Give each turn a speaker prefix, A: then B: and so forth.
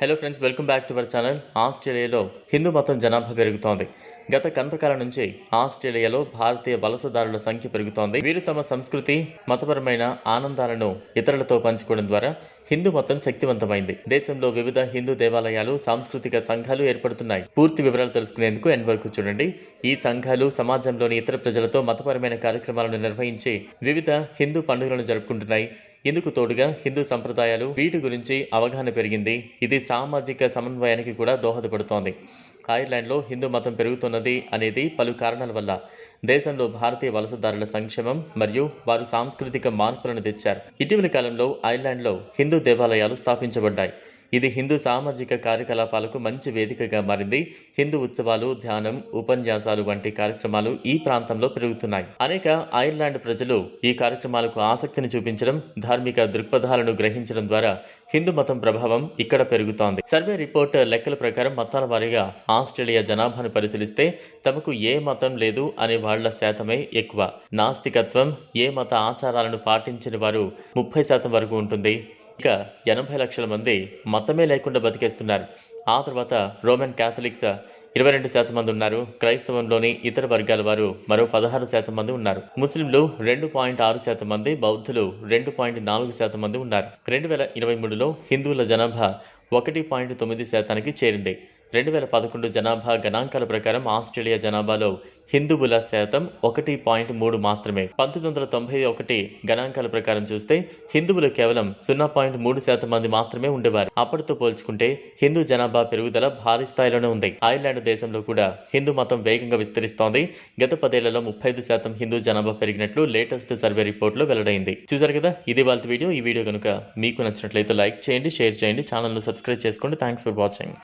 A: Hello friends welcome back to our channel ఆస్ట్రేలియాలో హిందూ మతం జనాభా పెరుగుతోంది. గత కొంతకాలం నుంచి ఆస్ట్రేలియాలో భారతీయ వలసదారుల సంఖ్య పెరుగుతోంది. వీరు తమ సంస్కృతి మతపరమైన ఆనందాలను ఇతరులతో పంచుకోవడం ద్వారా హిందూ మతం శక్తివంతమైంది. దేశంలో వివిధ హిందూ దేవాలయాలు సాంస్కృతిక సంఘాలు ఏర్పడుతున్నాయి. పూర్తి వివరాలు తెలుసుకునేందుకు ఎన్ వరకు చూడండి. ఈ సంఘాలు సమాజంలోని ఇతర ప్రజలతో మతపరమైన కార్యక్రమాలను నిర్వహించి వివిధ హిందూ పండుగలను జరుపుకుంటున్నాయి. ఇందుకు తోడుగా హిందూ సంప్రదాయాలు వీటి గురించి అవగాహన పెరిగింది. ఇది సామాజిక సమన్వయానికి కూడా దోహదపడుతోంది. ఐర్లాండ్లో హిందూ మతం పెరుగుతున్నది అనేది పలు కారణాల వల్ల. దేశంలో భారతీయ వలసదారుల సంక్షేమం మరియు వారు సాంస్కృతిక మార్పులను తెచ్చారు. ఇటీవలి కాలంలో ఐర్లాండ్లో హిందూ దేవాలయాలు స్థాపించబడ్డాయి. ఇది హిందూ సామాజిక కార్యకలాపాలకు మంచి వేదికగా మారింది. హిందూ ఉత్సవాలు ధ్యానం ఉపన్యాసాలు వంటి కార్యక్రమాలు ఈ ప్రాంతంలో పెరుగుతున్నాయి. అనేక ఐర్లాండ్ ప్రజలు ఈ కార్యక్రమాలకు ఆసక్తిని చూపించడం ధార్మిక దృక్పథాలను గ్రహించడం ద్వారా హిందూ మతం ప్రభావం ఇక్కడ పెరుగుతోంది. సర్వే రిపోర్ట్ లెక్కల ప్రకారం మతాల వారీగా ఆస్ట్రేలియా జనాభాను పరిశీలిస్తే తమకు ఏ మతం లేదు అనే వాళ్ళ శాతమే ఎక్కువ. నాస్తికత్వం ఏ మత ఆచారాలను పాటించని వారు ముప్పై శాతం వరకు ఉంటుంది. ఇక ఎనభై లక్షల మంది మతమే లేకుండా బతికేస్తున్నారు. ఆ తర్వాత రోమన్ క్యాథలిక్స్ ఇరవై రెండు శాతం మంది ఉన్నారు. క్రైస్తవంలోని ఇతర వర్గాల వారు మరో పదహారు శాతం మంది ఉన్నారు. ముస్లింలు రెండు పాయింట్ ఆరు శాతం మంది బౌద్ధులు రెండు పాయింట్ నాలుగు శాతం మంది ఉన్నారు. రెండు వేల ఇరవై మూడులో హిందువుల జనాభా ఒకటి పాయింట్ తొమ్మిది శాతానికి చేరింది. రెండు వేల పదకొండు జనాభా గణాంకాల ప్రకారం ఆస్ట్రేలియా జనాభాలో హిందువుల శాతం ఒకటి పాయింట్ మూడు మాత్రమే. పంతొమ్మిది వందల తొంభై ఒకటి గణాంకాల ప్రకారం చూస్తే హిందువులు కేవలం సున్నా పాయింట్ మూడు శాతం మంది మాత్రమే ఉండేవారు. అప్పటితో పోల్చుకుంటే హిందూ జనాభా పెరుగుదల భారీ స్థాయిలోనే ఉంది. ఐర్లాండ్ దేశంలో కూడా హిందూ మతం వేగంగా విస్తరిస్తోంది. గత పదేళ్ళలో ముప్పై ఐదు శాతం హిందూ జనాభా పెరిగినట్లు లేటెస్ట్ సర్వే రిపోర్ట్లో వెల్లడైంది. చూసారు కదా? ఇది వాళ్ళ వీడియో. ఈ వీడియో కనుక మీకు నచ్చినట్లయితే లైక్ చేయండి షేర్ చేయండి ఛానల్ను సబ్స్క్రైబ్ చేసుకోండి. Thanks for watching.